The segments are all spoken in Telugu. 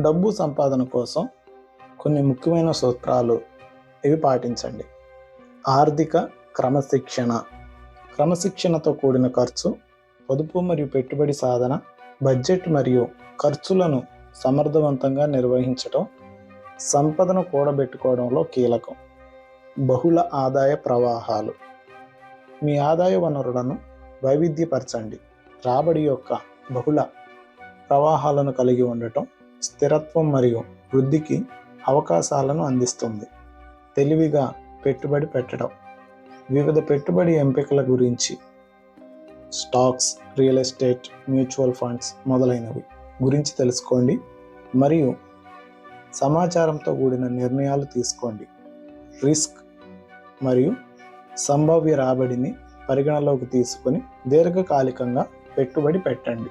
డబ్బు సంపాదన కోసం కొన్ని ముఖ్యమైన సూత్రాలు ఇవి పాటించండి. ఆర్థిక క్రమశిక్షణ. క్రమశిక్షణతో కూడిన ఖర్చు పొదుపు మరియు పెట్టుబడి సాధన బడ్జెట్ మరియు ఖర్చులను సమర్థవంతంగా నిర్వహించటం సంపదను కూడబెట్టుకోవడంలో కీలకం. బహుళ ఆదాయ ప్రవాహాలు. మీ ఆదాయ వనరులను వైవిధ్యపరచండి. రాబడి యొక్క బహుళ ప్రవాహాలను కలిగి ఉండటం స్థిరత్వం మరియు వృద్ధికి అవకాశాలను అందిస్తుంది. తెలివిగా పెట్టుబడి పెట్టడం. వివిధ పెట్టుబడి ఎంపికల గురించి stocks real estate mutual funds మొదలైనవి గురించి తెలుసుకోండి. మరియు సమాచారంతో కూడిన నిర్ణయాలు తీసుకోండి. రిస్క్ మరియు సంభావ్య రాబడిని పరిగణలోకి తీసుకొని దీర్ఘకాలికంగా పెట్టుబడి పెట్టండి.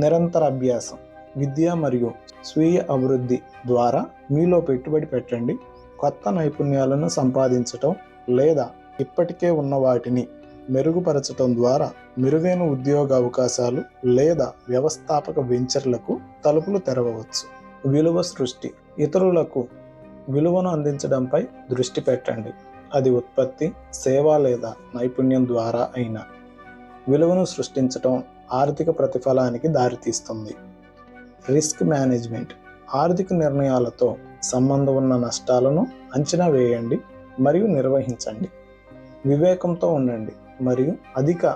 నిరంతర అభ్యాసం. విద్య మరియు స్వీయ అభివృద్ధి ద్వారా మీలో పెట్టుబడి పెట్టండి. కొత్త నైపుణ్యాలను సంపాదించటం లేదా ఇప్పటికే ఉన్న వాటిని మెరుగుపరచటం ద్వారా మెరుగైన ఉద్యోగ అవకాశాలు లేదా వ్యవస్థాపక వెంచర్లకు తలుపులు తెరవవచ్చు. విలువ సృష్టి ఇతరులకు విలువను అందించడంపై దృష్టి పెట్టండి. అది ఉత్పత్తి సేవ లేదా నైపుణ్యం ద్వారా అయినా విలువను సృష్టించటం ఆర్థిక ప్రతిఫలానికి దారితీస్తుంది. రిస్క్ మేనేజ్మెంట్ ఆర్థిక నిర్ణయాలతో సంబంధం ఉన్న నష్టాలను అంచనా వేయండి మరియు నిర్వహించండి. వివేకంతో ఉండండి మరియు అధిక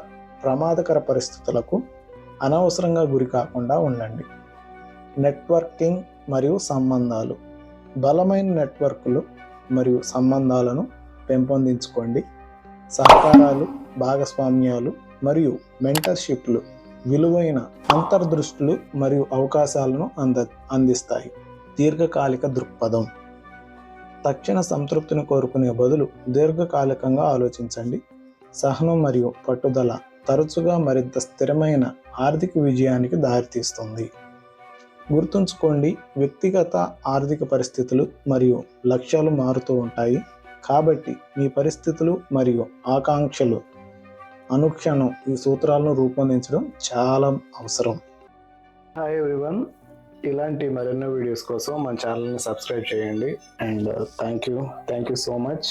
ప్రమాదకర పరిస్థితులకు అనవసరంగా గురి కాకుండా ఉండండి. నెట్వర్కింగ్ మరియు సంబంధాలు బలమైన నెట్వర్క్లు మరియు సంబంధాలను పెంపొందించుకోండి. సహకారాలు భాగస్వామ్యాలు మరియు మెంటర్షిప్లు విలువైన అంతర్దృష్టులు మరియు అవకాశాలను అంద అందిస్తాయి. దీర్ఘకాలిక దృక్పథం. తక్షణ సంతృప్తిని కోరుకునే బదులు దీర్ఘకాలికంగా ఆలోచించండి. సహనం మరియు పట్టుదల తరచుగా మరింత స్థిరమైన ఆర్థిక విజయానికి దారితీస్తుంది. గుర్తుంచుకోండి వ్యక్తిగత ఆర్థిక పరిస్థితులు మరియు లక్ష్యాలు మారుతూ ఉంటాయి. కాబట్టి మీ పరిస్థితులు మరియు ఆకాంక్షలు అనుక్షణం ఈ సూత్రాలను రూపొందించడం చాలా అవసరం. హాయ్ ఎవ్రీవన్ ఇలాంటి మరెన్నో వీడియోస్ కోసం మన ఛానల్ని సబ్స్క్రైబ్ చేయండి. And thank you thank you so much